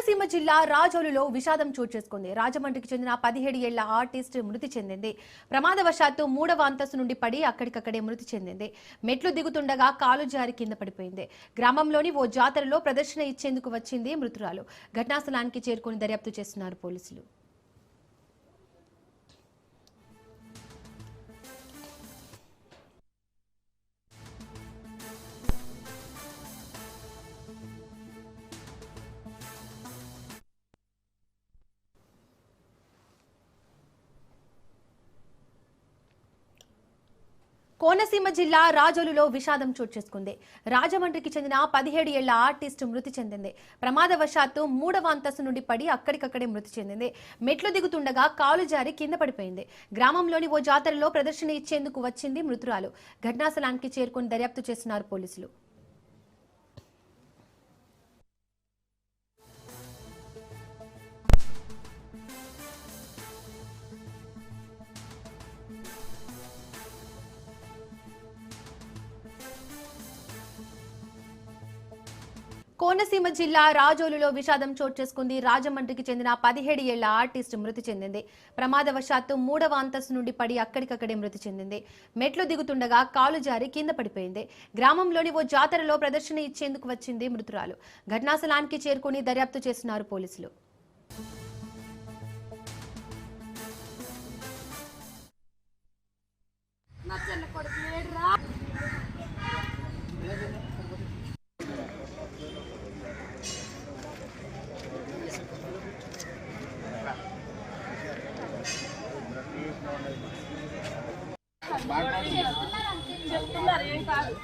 కోనసీమ జిల్లా రాజోలులో విషాదం చోటు చేసుకుంది. రాజమండ్రికి చెందిన పదిహేడు ఏళ్ళ ఆర్టిస్ట్ మృతి చెందింది. ప్రమాదవశాత్తు మూడవ అంతస్తు నుండి పడి అక్కడికక్కడే మృతి చెందింది. మెట్లు దిగుతుండగా కాలు జారి కింద పడిపోయింది. గ్రామంలోని ఓ జాతరలో ప్రదర్శన ఇచ్చేందుకు వచ్చింది మృతురాలు. ఘటనా స్థలానికి చేరుకుని దర్యాప్తు చేస్తున్నారు పోలీసులు. కోనసీమ జిల్లా రాజోలులో విషాదం చోటు చేసుకుంది. రాజమండ్రికి చెందిన పదిహేడు ఏళ్ళ ఆర్టిస్ట్ మృతి చెందింది. ప్రమాదవశాత్తు మూడవ అంతస్తు నుండి పడి అక్కడికక్కడే మృతి చెందింది. మెట్లు దిగుతుండగా కాలు జారి కింద పడిపోయింది. గ్రామంలోని ఓ జాతరలో ప్రదర్శన ఇచ్చేందుకు వచ్చింది మృతురాలు. ఘటనాస్థలానికి చేరుకుని దర్యాప్తు చేస్తున్నారు పోలీసులు. కోనసీమ జిల్లా రాజోలులో విషాదం చోటు చేసుకుంది. రాజమండ్రికి చెందిన పదిహేడు ఏళ్ళ ఆర్టిస్ట్ మృతి చెందింది. ప్రమాదవశాత్తు మూడవ అంతస్తు నుండి పడి అక్కడికక్కడే మృతి చెందింది. మెట్లు దిగుతుండగా కాలు జారి కింద పడిపోయింది. గ్రామంలోని ఓ జాతరలో ప్రదర్శన ఇచ్చేందుకు వచ్చింది మృతురాలు. ఘటనాస్థలానికి చేరుకుని దర్యాప్తు చేస్తున్నారు పోలీసులు. నా చిన్న కొడుకు చెప్తున్నారు ఏం కాదు